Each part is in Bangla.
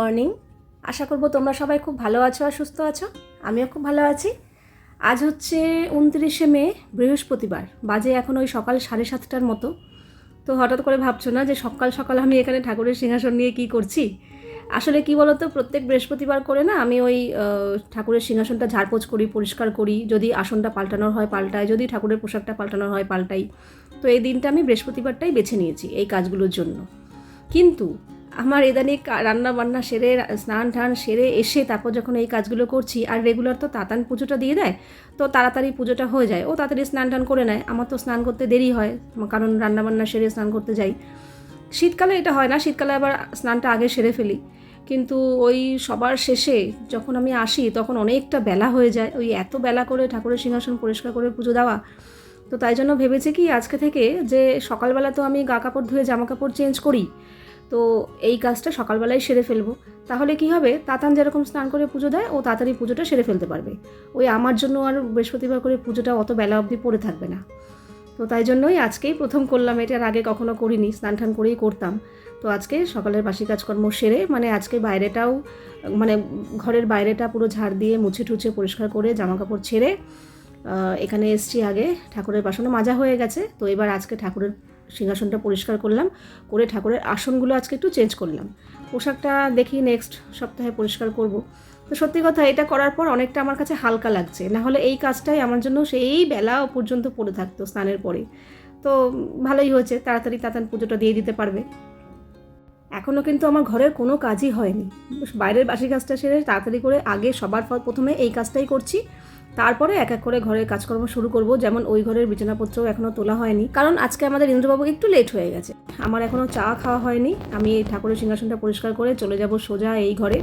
মর্নিং আশা করব তোমরা সবাই খুব ভালো আছো আর সুস্থ আছো। আমিও খুব ভালো আছি। আজ হচ্ছে উনত্রিশে মে, বৃহস্পতিবার। বাজে এখন ওই সকাল সাড়ে সাতটার মতো। তো হঠাৎ করে ভাবছ না যে সকাল সকাল আমি এখানে ঠাকুরের সিংহাসন নিয়ে কি করছি? আসলে কি বলতো, প্রত্যেক বৃহস্পতিবার করে না আমি ওই ঠাকুরের সিংহাসনটা ঝাড়পোছ করি, পরিষ্কার করি। যদি আসনটা পাল্টানোর হয় পাল্টাই, যদি ঠাকুরের পোশাকটা পাল্টানোর হয় পাল্টাই। তো এই দিনটা আমি বৃহস্পতিবারটাই বেছে নিয়েছি এই কাজগুলোর জন্য। কিন্তু আমার ইদানিং রান্না বান্না সেরে, স্নান টান সেরে এসে তারপর যখন এই কাজগুলো করছি, আর রেগুলার তো তাতান পুজোটা দিয়ে দেয়, তো তাড়াতাড়ি পুজোটা হয়ে যায়। ও তাড়াতাড়ি স্নান টান করে নেয়। আমার তো স্নান করতে দেরি হয়, কারণ রান্না বান্না সেরে স্নান করতে যাই। শীতকালে এটা হয় না, শীতকালে আবার স্নানটা আগে সেরে ফেলি। কিন্তু ওই সবার শেষে যখন আমি আসি, তখন অনেকটা বেলা হয়ে যায়। ওই এত বেলা করে ঠাকুরের সিংহাসন পরিষ্কার করে পুজো দেওয়া, তো তাই জন্য ভেবেছি কি, আজকে থেকে যে সকালবেলা তো আমি গা কাপড় ধুয়ে জামা কাপড় চেঞ্জ করি তো এই কাজটা সকালবেলায় সেরে ফেলব। তাহলে কি হবে? তাতান যেরকম স্নান করে পুজো দেয়, ও তাড়াতাড়ি পুজোটা সেরে ফেলতে পারবে। ওই আমার জন্য আর বৃহস্পতিবার করে পুজোটা অত বেলা অবধি পড়ে থাকবে না। তো তাই জন্যই আজকেই প্রথম করলাম এটার আগে কখনো করিনি, স্নান টান করেই করতাম। তো আজকে সকালের বাসি কাজকর্ম সেরে মানে আজকে বাইরেটাও মানে ঘরের বাইরেটা পুরো ঝাড় দিয়ে মুছে টুছে পরিষ্কার করে জামা কাপড় ছেড়ে এখানে এসছি আগে, ঠাকুরের বাসনও মাজা হয়ে গেছে। তো এবার আজকে ঠাকুরের সিংহাসনটা পরিষ্কার করলাম, করে ঠাকুরের আসনগুলো আজকে একটু চেঞ্জ করলাম। পোশাকটা দেখি নেক্সট সপ্তাহে পরিষ্কার করব। তো সত্যি কথা, এটা করার পর অনেকটা আমার কাছে হালকা লাগছে। না হলে এই কাজটাই আমার জন্য সেই বেলা পর্যন্ত পড়ে থাকতো স্নানের পরে। তো ভালোই হয়েছে, তাড়াতাড়ি তাতান পুজোটা দিয়ে দিতে পারবে। এখনও কিন্তু আমার ঘরের কোনো কাজই হয়নি। বাইরের বাসি কাজটা সেরে তাড়াতাড়ি করে আগে সবার পর প্রথমে এই কাজটাই করছি। তারপরে এক এক করে ঘরের কাজকর্ম শুরু করব। যেমন ওই ঘরের বিছানাপত্রও এখনও তোলা হয়নি। কারণ আজকে আমাদের ইন্দ্রবাবু একটু লেট হয়ে গেছে। আমার এখনও চা খাওয়া হয়নি। আমি এই ঠাকুরের সিংহাসনটা পরিষ্কার করে চলে যাব সোজা এই ঘরে।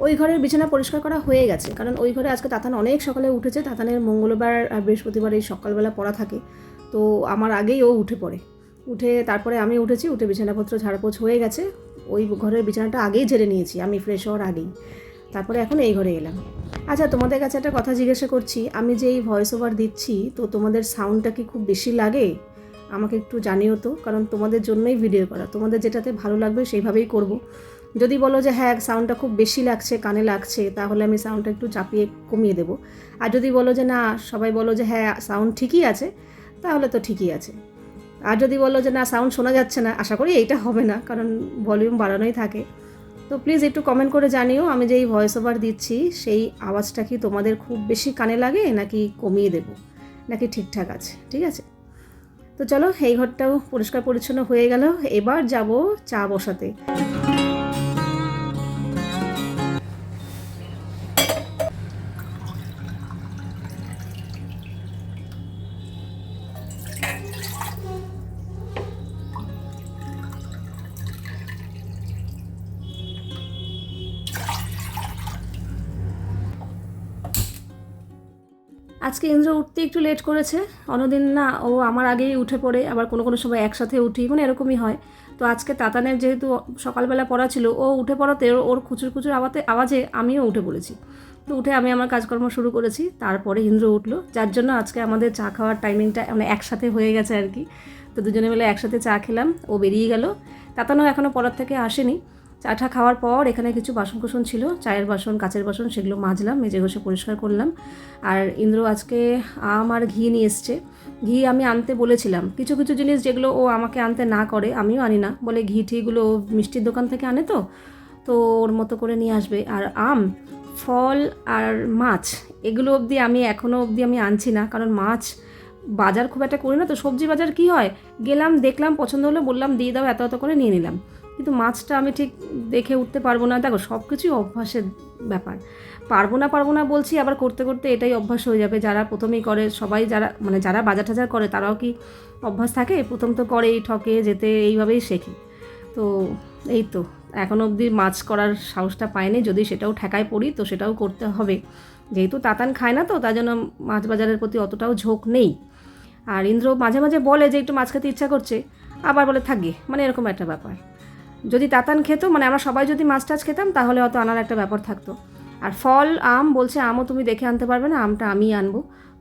ওই ঘরের বিছানা পরিষ্কার করা হয়ে গেছে। কারণ ওই ঘরে আজকে তাতান অনেক সকালে উঠেছে। তাতানের মঙ্গলবার আর বৃহস্পতিবার এই সকালবেলা পড়া থাকে। তো আমার আগেই ও উঠে পড়ে। উঠে তারপরে আমি উঠেছি, উঠে বিছানাপত্র ঝাড়পোছ হয়ে গেছে। ওই ঘরের বিছানাটা আগেই ঝেড়ে নিয়েছি। আমি ফ্রেশ হওয়ার আগেই। তারপরে এখন এই ঘরে এলাম। আচ্ছা তোমাদের কাছে একটা কথা জিজ্ঞাসা করছি। আমি যে এই ভয়েস ওভার দিচ্ছি, তো তোমাদের সাউন্ডটা কি খুব বেশি লাগে? আমাকে একটু জানিও তো, কারণ তোমাদের জন্যই ভিডিও করা। তোমাদের যেটাতে ভালো লাগবে, সেইভাবেই করব। যদি বলো যে হ্যাঁ সাউন্ডটা খুব বেশি লাগছে, কানে লাগছে, তাহলে আমি সাউন্ডটা একটু চাপিয়ে কমিয়ে দেবো। আর যদি বলো যে, না, সবাই বলো যে হ্যাঁ সাউন্ড ঠিকই আছে, তাহলে তো ঠিকই আছে। আর যদি বলো যে, না সাউন্ড শোনা যাচ্ছে না, আশা করি এইটা হবে না, কারণ ভলিউম বাড়ানোই থাকে। তো প্লিজ একটু কমেন্ট করে জানিও, আমি যে এই ভয়েস ওভার দিচ্ছি, সেই আওয়াজটা কি তোমাদের খুব বেশি কানে লাগে নাকি কমিয়ে দেব? নাকি ঠিকঠাক আছে? ঠিক আছে? তো চলো, এই ঘরটাও পরিষ্কার পরিচ্ছন্ন হয়ে গেল। এবার যাব চা বসাতে। আজকে ইন্দ্র উঠতে একটু লেট করেছে। অন্যদিন না, ও আমার আগেই উঠে পড়ে, আবার কোনো কোনো সময় একসাথে উঠি মানে এরকমই হয়। তো আজকে তাতানের যেহেতু সকালবেলা পড়া ছিল, ও উঠে পড়াতে ওর- খুচুর খুচুর আওয়াতে আওয়াজে আমিও উঠে পড়েছি। তো উঠে আমি আমার কাজকর্ম শুরু করেছি, তারপরে ইন্দ্র উঠল, যার জন্য আজকে আমাদের চা খাওয়ার টাইমিংটা মানে একসাথে হয়ে গেছে আর কি। তো দুজনে মিলে একসাথে চা খেলাম, ও বেরিয়ে গেল। তাতানও এখনও পড়ার থেকে আসেনি। চাটা খাওয়ার পর এখানে কিছু বাসন কুসন ছিল, চায়ের বাসন, কাচের বাসন, সেগুলো মাজলাম, মেজে ঘষে পরিষ্কার করলাম। আর ইন্দ্র আজকে আম আর ঘি নিয়ে এসছে। ঘি আমি আনতে বলেছিলাম। কিছু কিছু জিনিস যেগুলো ও আমাকে আনতে না করে, আমিও আনি না। বলে ঘি ঠিগুলো মিষ্টির দোকান থেকে আনে তো তো ওর মতো করে নিয়ে আসবে। আর আম, ফল আর মাছ, এগুলো অবধি আমি এখনও অবধি আমি আনছি না। কারণ মাছ বাজার খুব একটা করি না তো, সবজি বাজার কি হয়? গেলাম, দেখলাম, পছন্দ হলো বললাম, দিয়ে দাও, এত এত করে নিয়ে নিলাম। কিন্তু মাছটা আমি ঠিক দেখে উঠতে পারব না। দেখো সব কিছুই অভ্যাসের ব্যাপার। পারব না পারব না বলছি, আবার করতে করতে এটাই অভ্যাস হয়ে যাবে। যারা প্রথমেই করে, সবাই যারা মানে যারা বাজার টাজার করে, তারাও কি অভ্যাস থাকে? প্রথম তো করেই, ঠকে, যেতে, এইভাবেই শেখে। তো এই তো এখনও অবধি মাছ করার সাহসটা পায়নি যদি সেটাও ঠেকায় পড়ি, তো সেটাও করতে হবে। যেহেতু তাতান খায় না তো, তার জন্য মাছ বাজারের প্রতি অতটাও ঝোঁক নেই। আর ইন্দ্র মাঝে মাঝে বলে যে, একটু মাছ খেতে ইচ্ছা করছে। আবার বলে থাকবে মানে এরকম একটা ব্যাপার। যদি তাতান খেত মানে আমরা সবাই যদি মাছ টাছ খেতাম, তাহলে হয়তো আনার একটা ব্যাপার থাকতো। আর ফল, আম বলছে, আমও তুমি দেখে আনতে পারবে না, আমটা আমি আনব।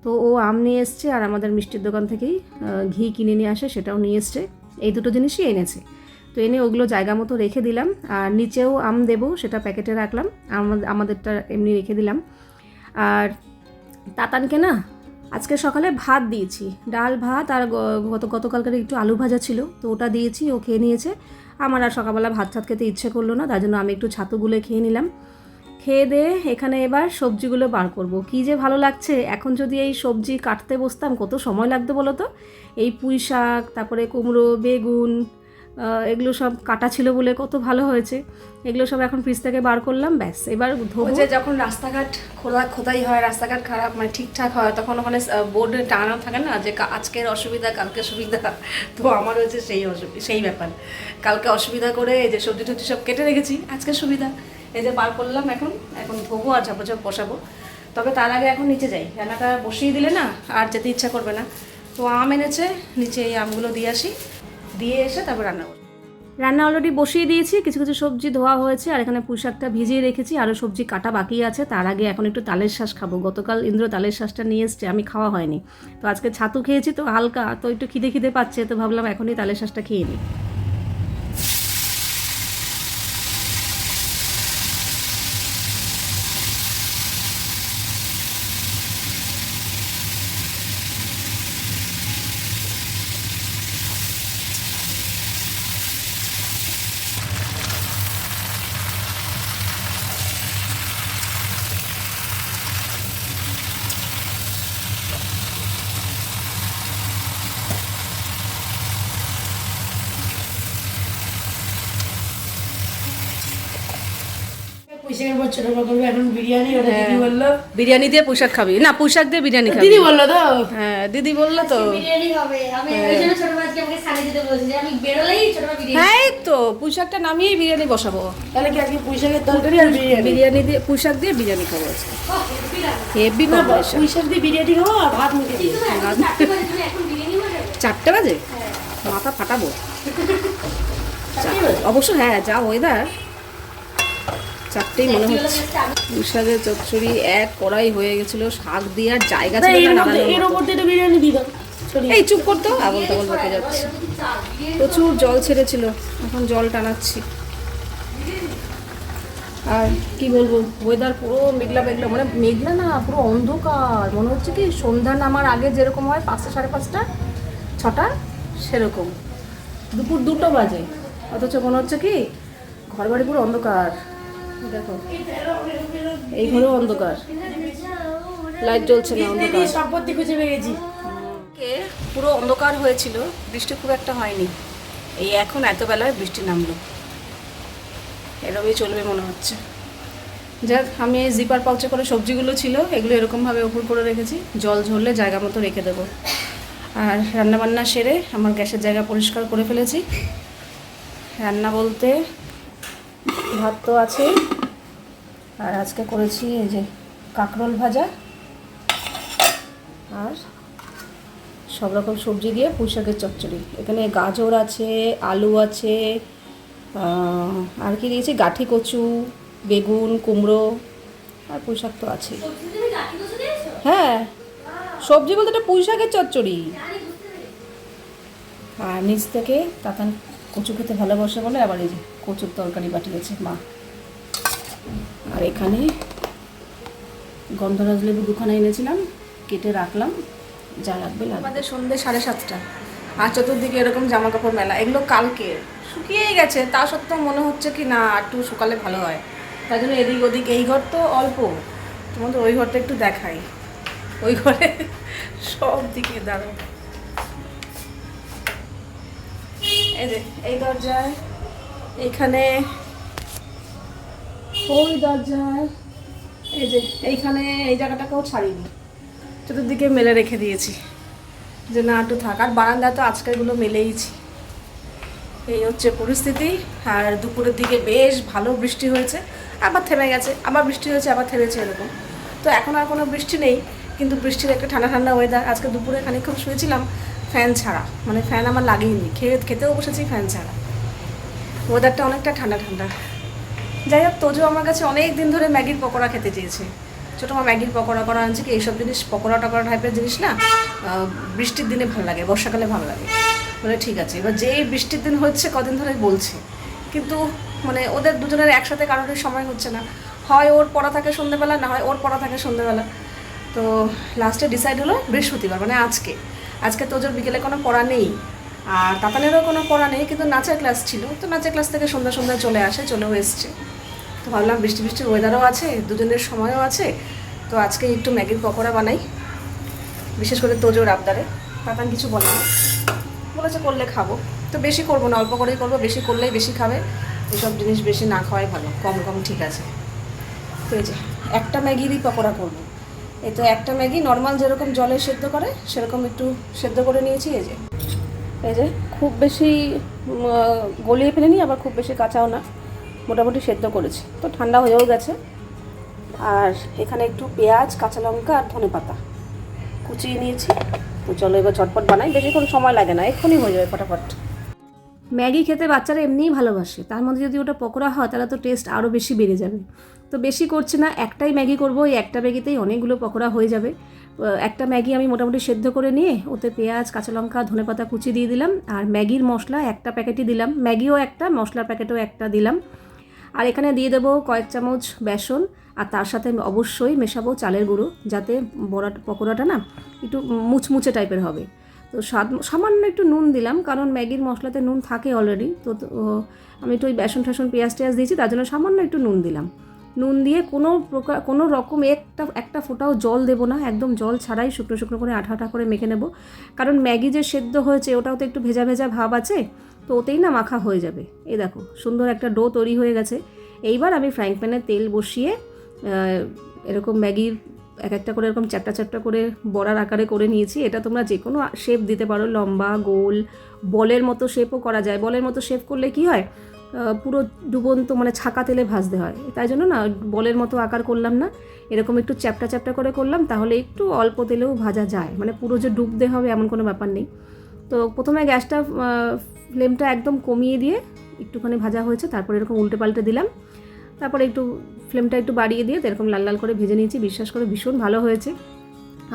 তো ও আম নিয়ে এসছে, আর আমাদের মিষ্টির দোকান থেকেই ঘি কিনে নিয়ে আসে, সেটাও নিয়ে এসছে। এই দুটো জিনিসই এনেছে। তো এনে ওগুলো জায়গা মতো রেখে দিলাম, আর নিচেও আম দেবো, সেটা প্যাকেটে রাখলাম। আমাদেরটা এমনি রেখে দিলাম। আর তাতানকে না আজকে সকালে ভাত দিয়েছি। ডাল, ভাত আর গত গতকালকার একটু আলু ভাজা ছিল, তো ওটা দিয়েছি, ও খেয়ে নিয়েছে। আমার আর সকালবেলা ভাত টাত খেতে ইচ্ছে করল না, তার জন্য আমি একটু ছাতু গুলে খেয়ে নিলাম। খেয়ে দিয়ে এখানে এবার সবজিগুলো বার করব। কি যে ভালো লাগছে, এখন যদি এই সবজি কাটতে বসতাম, কত সময় লাগতো বলো তো? এই পুঁই শাক তারপরে কুমড়ো, বেগুন এগুলো সব কাটা ছিল বলে কত ভালো হয়েছে। এগুলো সব এখন ফ্রিজ থেকে বার করলাম, ব্যাস। এবার যে যখন রাস্তাঘাট খোলা খোদাই হয়, রাস্তাঘাট খারাপ মানে ঠিকঠাক হয়, তখন ওখানে বোর্ডে টাঙানো থাকে না যে আজকের অসুবিধা, কালকে সুবিধা তো আমার হচ্ছে সেই সেই ব্যাপার। কালকে অসুবিধা করে এই যে সবজি টবজি সব কেটে রেখেছি, আজকে সুবিধা। এই যে বার করলাম এখন এখন ধোবো আর ঝাপা ঝাপ বসাবো। তবে তার আগে এখন নিচে যাই। রান্নাটা বসিয়ে দিলে না আর যেতে ইচ্ছা করবে না। তো আম এনেছে, নিচে এই আমগুলো দিয়ে আসি। দিয়ে এসে তারপর রান্না করব। রান্না অলরেডি বসিয়ে দিয়েছি, কিছু কিছু সবজি ধোয়া হয়েছে, আর এখানে পুঁইশাকটা ভিজিয়ে রেখেছি আরও সবজি কাটা বাকি আছে, তার আগে এখন একটু তালের শ্বাস খাব। গতকাল ইন্দ্র তালের শ্বাসটা নিয়ে এসছে, আমি খাওয়া হয়নি। তো আজকে ছাতু খেয়েছি তো হালকা, তো একটু খিদে খিদে পাচ্ছে, তো ভাবলাম এখনই তালের শ্বাসটা খেয়ে নিই। বিরিয়ানি বলল। বিরিয়ানি দিয়ে খাবি। না দিয়ে বিরিয়ানি খাবি। দিদি বলল তো। হ্যাঁ দিদি বলল তো। হ্যাঁ। এই তো নামিয়েই বিরিয়ানি বসাবো। তাহলে কি আজকে পুঁইশাকের তরকারি আর বিরিয়ানি? বিরিয়ানি দিয়ে দিয়ে বিরিয়ানি খাব আজকে। হেভি দিয়ে বিরিয়ানি খাব আর ভাত মুখে দিয়ে। তুমি এখন বিরিয়ানি বানাবে? চারটে বাজে? মাথা ফাটাবো। চারটে- অবশ্য হ্যাঁ যা ওয়েদার চারটেই মনে হচ্ছে। পুঁইশাকের চচ্চড়ি এক কড়াই হয়ে গেছিল শাক দিয়ে আর জায়গা ছিল না এর মতো। দিয়ে বিরিয়ানি দিয়ে এই চুপ করতো? আবল তাবল বকে যাচ্ছে। প্রচুর জল ছেড়েছিল এখন জল টানাচ্ছি। আর কি বলব ওয়েদার পুরো মেঘলা মেঘলা মানে মেঘলা না পুরো অন্ধকার। মনে হচ্ছে কি সন্ধ্যা নামার আগে যেরকম হয় পাঁচটা সাড়ে পাঁচটা ছটা সেরকম। দুপুর দুটো বাজে অথচ মনে হচ্ছে কি ঘর বাড়ি পুরো অন্ধকার। দেখো। এই ঘরেও অন্ধকার। লাইট জ্বলছে না অন্ধকার। সম্পত্তি খুঁজে গেছি কে? পুরো অন্ধকার হয়েছিল বৃষ্টি খুব একটা হয়নি। এই এখন এত বেলায় বৃষ্টি নামলো। এরকমই চলবে মনে হচ্ছে। যাক আমি জিপার পাউচে করে সবজিগুলো ছিল এগুলো এরকমভাবে উপর করে রেখেছি। জল ঝরলে জায়গা মতো রেখে দেবো। আর রান্নাবান্না সেরে আমার গ্যাসের জায়গা পরিষ্কার করে ফেলেছি। রান্না বলতে ভাত তো আছে আর আজকে করেছি এই যে কাঁকরোল ভাজা আর সব রকম সবজি দিয়ে পুঁই শাকের চচ্চড়ি। এখানে গাজর আছে, আলু আছে আর কি দিয়েছি? গাঠি কচু, বেগুন, কুমড়ো আর পুঁই শাক তো আছে হ্যাঁ সবজি বলতে এটা পুঁই শাকের চচ্চড়ি। আর নিচ থেকে তাতান কচু খেতে ভালোবাসে বলে, আবার এই যে কচুর তরকারি পাঠিয়েছে মা। আর এখানে গন্ধরাজ লেবু দুখানা এনেছিলাম, কেটে রাখলাম, যা লাগবে আমাদের সন্ধ্যে সাড়ে সাতটা, আর চতুর্দিকে এরকম জামা কাপড় মেলা, এগুলো কালকে। শুকিয়েই গেছে, তা সত্ত্বেও মনে হচ্ছে কি না, একটু সকালে ভালো হয়। তাই জন্য এদিক ওদিক, এই ঘর তো অল্প। তোমাদের ওই ঘরটা একটু দেখাই। ওই ঘরে সব দিকে দাঁড়ো এই দরজায় এইখানে ওই দরজায়, এই যে, এইখানে এই জায়গাটাকেও ছাড়িনি। চতুর্দিকে মেলে রেখে দিয়েছি, যে না, একটু থাক। আর বারান্দায় তো আজকেরগুলো মেলেইছি এই হচ্ছে পরিস্থিতি। আর দুপুরের দিকে বেশ ভালো বৃষ্টি হয়েছে। আবার থেমে গেছে, আবার বৃষ্টি হয়েছে, আবার থেমেছে এরকম। তো এখন আর কোনো বৃষ্টি নেই। কিন্তু বৃষ্টির একটা ঠান্ডা ঠান্ডা ওয়েদার আজকে দুপুরে খানিকক্ষণ শুয়েছিলাম ফ্যান ছাড়া। মানে ফ্যান আমার লাগেইনি। খেয়ে খেতেও বসেছি ফ্যান ছাড়া। ওয়েদারটা অনেকটা ঠান্ডা ঠান্ডা। যাই হোক, তোজো আমার কাছে অনেক দিন ধরে ম্যাগির পকোড়া খেতে চেয়েছে। ছোটো মা ম্যাগির পকোড়া করা আনছে কি, এইসব জিনিস পকোড়া টকোড়া টাইপের জিনিস না বৃষ্টির দিনে ভালো লাগে, বর্ষাকালে ভালো লাগে। মানে ঠিক আছে, এবার যেই বৃষ্টির দিন হচ্ছে, কদিন ধরে বলছে। কিন্তু মানে ওদের দুজনের একসাথে কারোর সময় হচ্ছে না। হয় ওর পড়া থাকে সন্ধ্যেবেলা না হয় ওর পড়া থাকে সন্ধ্যেবেলা তো লাস্টে ডিসাইড হলো বৃহস্পতিবার মানে আজকে। আজকে তোজোর বিকেলে কোনো পড়া নেই। আর তাতানেরও কোনো পড়া নেই, কিন্তু নাচের ক্লাস ছিল। তো নাচের ক্লাস থেকে সন্ধ্যা সন্ধ্যা চলে আসে, চলেও এসছে। তো ভাবলাম বৃষ্টি বৃষ্টির ওয়েদারও আছে, দুজনের সময়ও আছে। তো আজকে একটু ম্যাগির পকোড়া বানাই। বিশেষ করে তোজোর আবদারে। তাতান কিছু বলে না। বলেছে করলে খাব। তো বেশি করব না, অল্প করেই করব। বেশি করলেই বেশি খাবে। এসব জিনিস বেশি না খাওয়াই ভালো। কম কম ঠিক আছে। তো এই যে, একটা ম্যাগিরই পকোড়া করব। এই তো একটা ম্যাগি নর্মাল যেরকম জলে সেদ্ধ করে, সেরকম একটু সেদ্ধ করে নিয়েছি, এই যে। এই যে, খুব বেশি গলিয়ে ফেলেনি, আবার খুব বেশি কাঁচাও না। মোটামুটি সেদ্ধ করেছি। তো ঠান্ডা হয়েও গেছে। আর এখানে একটু পেঁয়াজ, কাঁচা লঙ্কা আর ধনে পাতা কুচিয়ে নিয়েছি। তো চলো এবার ঝটপট বানাই। বেশিক্ষণ সময় লাগে না। এক্ষুনি হয়ে যাবে ফটাফট। ম্যাগি খেতে বাচ্চারা এমনিই ভালোবাসে। তার মধ্যে যদি ওটা পকোড়া হয়, তাহলে তো টেস্ট আরও বেশি বেড়ে যাবে। তো বেশি করছে না, একটাই ম্যাগি করব, ওই একটা ম্যাগিতেই অনেকগুলো পকোড়া হয়ে যাবে। একটা ম্যাগি আমি মোটামুটি সেদ্ধ করে নিয়ে, ওতে পেঁয়াজ, কাঁচা লঙ্কা, ধনে পাতা কুচি দিয়ে দিলাম, আর ম্যাগির মশলা একটা প্যাকেটই দিলাম। ম্যাগিও একটা, মশলার প্যাকেটও একটা দিলাম। আর এখানে দিয়ে দেবো কয়েক চামচ বেসন, আর তার সাথে অবশ্যই মেশাবো চালের গুঁড়ো, যাতে বড়া, পকোড়াটা না একটু মুচমুচে টাইপের হবে। তো স্বাদ সামান্য একটু নুন দিলাম, কারণ ম্যাগির মশলাতে নুন থাকে অলরেডি তো আমি একটু ওই বেসন টেসন পেঁয়াজ টেয়াজ দিয়েছি, তার জন্য সামান্য একটু নুন দিলাম। নুন দিয়ে কোনো প্রকার, কোনো রকম একটা একটা ফোঁটাও জল দেবো না, একদম জল ছাড়াই শুকনো শুকনো করে আঠা আঠা করে মেখে নেব। কারণ ম্যাগি যে সেদ্ধ হয়েছে ওটাও তো একটু ভেজা ভেজা ভাব আছে, তো ওতেই না মাখা হয়ে যাবে। এ দেখো, সুন্দর একটা ডো তৈরি হয়ে গেছে। এইবার আমি ফ্রাইং প্যানে তেল বসিয়ে এরকম ম্যাগির এক একটা করে এরকম চ্যাপটা চ্যাপটা করে বড়ার আকারে করে নিয়েছি। এটা তোমরা যে কোনো শেপ দিতে পারো, লম্বা, গোল, বলের মতো শেপও করা যায়। বলের মতো শেপ করলে কি হয়? পুরো ডুবন্ত মানে ছাকা তেলে ভাজতে হয়। তাই জন্য না, বলের মতো আকার করলাম না। এরকম একটু চ্যাপটা চ্যাপটা করে করলাম, তাহলে একটু অল্প তেলেও ভাজা যায়। মানে পুরো যে ডুবতে হবে এমন কোনো ব্যাপার নেই। তো প্রথমে গ্যাসটা ফ্লেমটা একদম কমিয়ে দিয়ে একটুখানি ভাজা হয়েছে, তারপর এরকম উল্টে পাল্টে দিলাম। তারপরে একটু ফ্লেমটা একটু বাড়িয়ে দিয়ে এরকম লাল লাল করে ভেজে নিয়েছি, বিশ্বাস করে ভীষণ ভালো হয়েছে।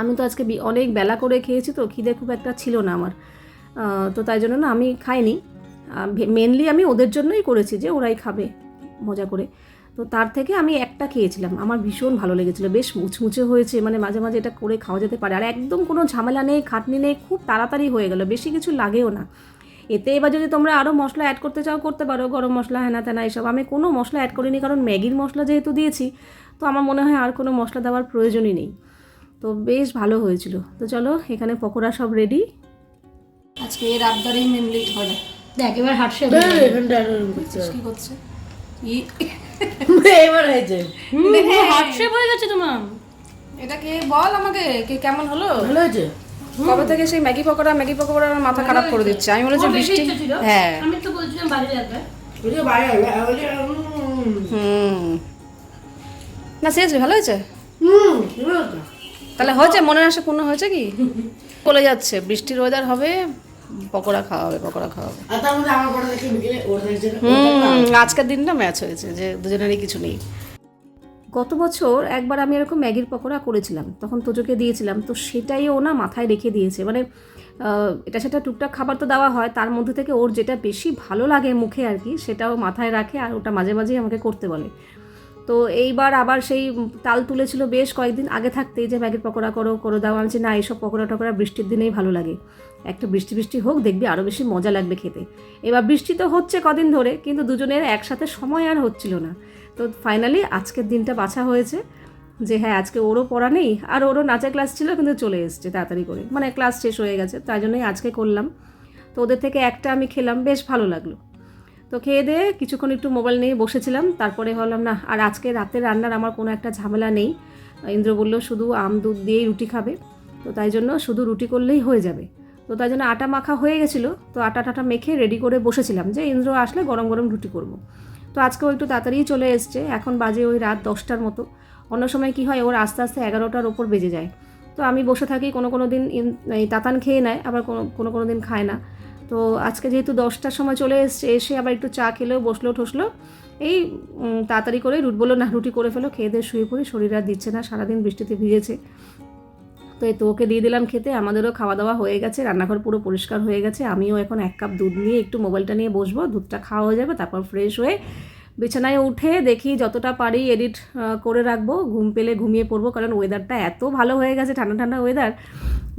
আমি তো আজকে অনেক বেলা করে খেয়েছি তো খিদে খুব একটা ছিল না আমার। তো তাই জন্য না আমি খাইনি। মেনলি আমি ওদের জন্যই করেছি যে ওরাই খাবে মজা করে। তো তার থেকে আমি একটা খেয়েছিলাম, আমার ভীষণ ভালো লেগেছিলো, বেশ মুচমুচে হয়েছে মানে মাঝে মাঝে এটা করে খাওয়া যেতে পারে। আর একদম কোনো ঝামেলা নেই, খাটনি নেই, খুব তাড়াতাড়ি হয়ে গেল, বেশি কিছু লাগেও না। এতে এবার যদি তোমরা আরও মশলা অ্যাড করতে চাও করতে পারো। গরম মশলা হ্যানা ত্যানা এসব। আমি কোনো মশলা অ্যাড করিনি কারণ ম্যাগির মশলা যেহেতু দিয়েছি তো আমার মনে হয় আর কোনো মশলা দেওয়ার প্রয়োজনই নেই। তো বেশ ভালো হয়েছিল। তো চলো এখানে পকোড়া সব রেডি আজকে এর আবদারেই মেনলি ধরে। দেখ এবার হবে। কি করছে? ই এবার হয়েছে। হাটসে হয়ে গেছে তোমার। এটা কে? বল আমাকে কে কেমন হলো? ভালো হয়েছে? কবে থেকে সেই ম্যাগি পকোড়া ম্যাগি পকোড়া আমার মাথা খারাপ করে দিচ্ছে? আমি বলেছি বৃষ্টি হ্যাঁ। আমি তো বলছিলাম বাড়ি লাগবে ওই যে বাইরে ওই যে, হুম। না সিরিয়াসলি ভালো হয়েছে? হুম। তাহলে হয়েছে? মনের আশা পূর্ণ হয়েছে কি? বলে যাচ্ছে। বৃষ্টির ওয়েদার হবে পকোড়া খাওয়া হবে পকোড়া খাওয়া হবে। আর তার মধ্যে আমার পড়া দেখে বিকেলে ওর দেখছে হুম আজকের দিনটা ম্যাচ হয়েছে যে দুজনেরই কিছু নেই। গত বছর একবার আমি এরকম ম্যাগির পকোড়া করেছিলাম, তখন তোজোকে দিয়েছিলাম, তো সেটাই ও না মাথায় রেখে দিয়েছে। মানে এটা সেটা টুকটাক খাবার তো দেওয়া হয়, তার মধ্যে থেকে ওর যেটা বেশি ভালো লাগে মুখে আর কি, সেটাও মাথায় রাখে আর ওটা মাঝে মাঝেই আমাকে করতে বলে। তো এইবার আবার সেই তাল তুলেছিল বেশ কয়েকদিন আগে থাকতেই যে, ম্যাগির পকোড়া করো করো দাও। আমি না, এইসব পকোড়া টকোড়া বৃষ্টির দিনেই ভালো লাগে। একটা বৃষ্টি বৃষ্টি হোক, দেখবি আরও বেশি মজা লাগবে খেতে। এবার বৃষ্টি তো হচ্ছে কদিন ধরে, কিন্তু দুজনের একসাথে সময় আর হচ্ছিল না। তো ফাইনালি আজকের দিনটা বাছা হয়েছে যে হ্যাঁ আজকে ওরও পড়া নেই, আর ওরও নাচের ক্লাস ছিল, কিন্তু চলে এসছে তাড়াতাড়ি করে। মানে ক্লাস শেষ হয়ে গেছে, তাই জন্যই আজকে করলাম। তো ওদের থেকে একটা আমি খেলাম, বেশ ভালো লাগল। তো খেয়ে দিয়ে কিছুক্ষণ একটু মোবাইল নিয়ে বসেছিলাম, তারপরে হলাম না, আর আজকে রাতের রান্নার আমার কোনো একটা ঝামেলা নেই। ইন্দ্র বলল, শুধু আম, দুধ দিয়েই রুটি খাবে। তো তাই জন্য শুধু রুটি করলেই হয়ে যাবে। তো তাই জন্য আটা মাখা হয়ে গেছিল, তো আটা টাটা মেখে রেডি করে বসেছিলাম যে, ইন্দ্র আসলে গরম গরম রুটি করব। তো আজকেও একটু তাড়াতাড়িই চলে এসছে। এখন বাজে ওই রাত দশটার মতো। অন্য সময় কি হয় ওর আস্তে আস্তে এগারোটার ওপর বেজে যায়। তো আমি বসে থাকি, কোনো কোনো দিন এই তাতান খেয়ে নেয়, আবার কোনো কোনো কোনো দিন খায় না। তো আজকে যেহেতু দশটার সময় চলে এসছে, এসে আবার একটু চা খেলেও, বসল, ঠসলো। এই তাড়াতাড়ি করে রুট বলল, না, রুটি করে ফেলো, খেয়ে দিয়ে শুয়ে পড়ি, শরীর আর দিচ্ছে না, সারাদিন বৃষ্টিতে ভিজেছে। তো এই তো ওকে দিয়ে দিলাম খেতে। আমাদেরও খাওয়া দাওয়া হয়ে গেছে, রান্নাঘর পুরো পরিষ্কার হয়ে গেছে। আমিও এখন এক কাপ দুধ নিয়ে একটু মোবাইলটা নিয়ে বসবো, দুধটা খাওয়া হয়ে যাবে, তারপর ফ্রেশ হয়ে বিছানায় উঠে দেখি যতটা পারি এডিট করে রাখব। ঘুম পেলে ঘুমিয়ে পড়ব, কারণ ওয়েদারটা এত ভালো হয়ে গেছে, ঠান্ডা ঠান্ডা ওয়েদার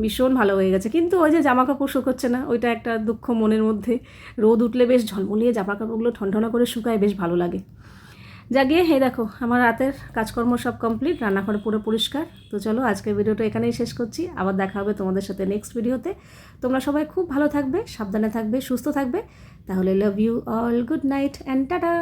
ভীষণ ভালো হয়ে গেছে। কিন্তু ওই যে জামা কাপড় শুকোচ্ছে না, ওইটা একটা দুঃখ মনের মধ্যে। রোদ উঠলে বেশ ঝলমলিয়ে জামা কাপড়গুলো ঠনঠনা করে শুকায়, বেশ ভালো লাগে। জাগিয়ে হে দেখো, আমার রাতের কাজকর্ম সব কমপ্লিট রান্নাঘর পুরো পরিষ্কার। তো চলো, আজকের ভিডিওটা এখানেই শেষ করছি। আবার দেখা হবে তোমাদের সাথে নেক্সট ভিডিওতে। তোমরা সবাই খুব ভালো থাকবে, সাবধানে থাকবে, সুস্থ থাকবে। তাহলে love you all good night and tata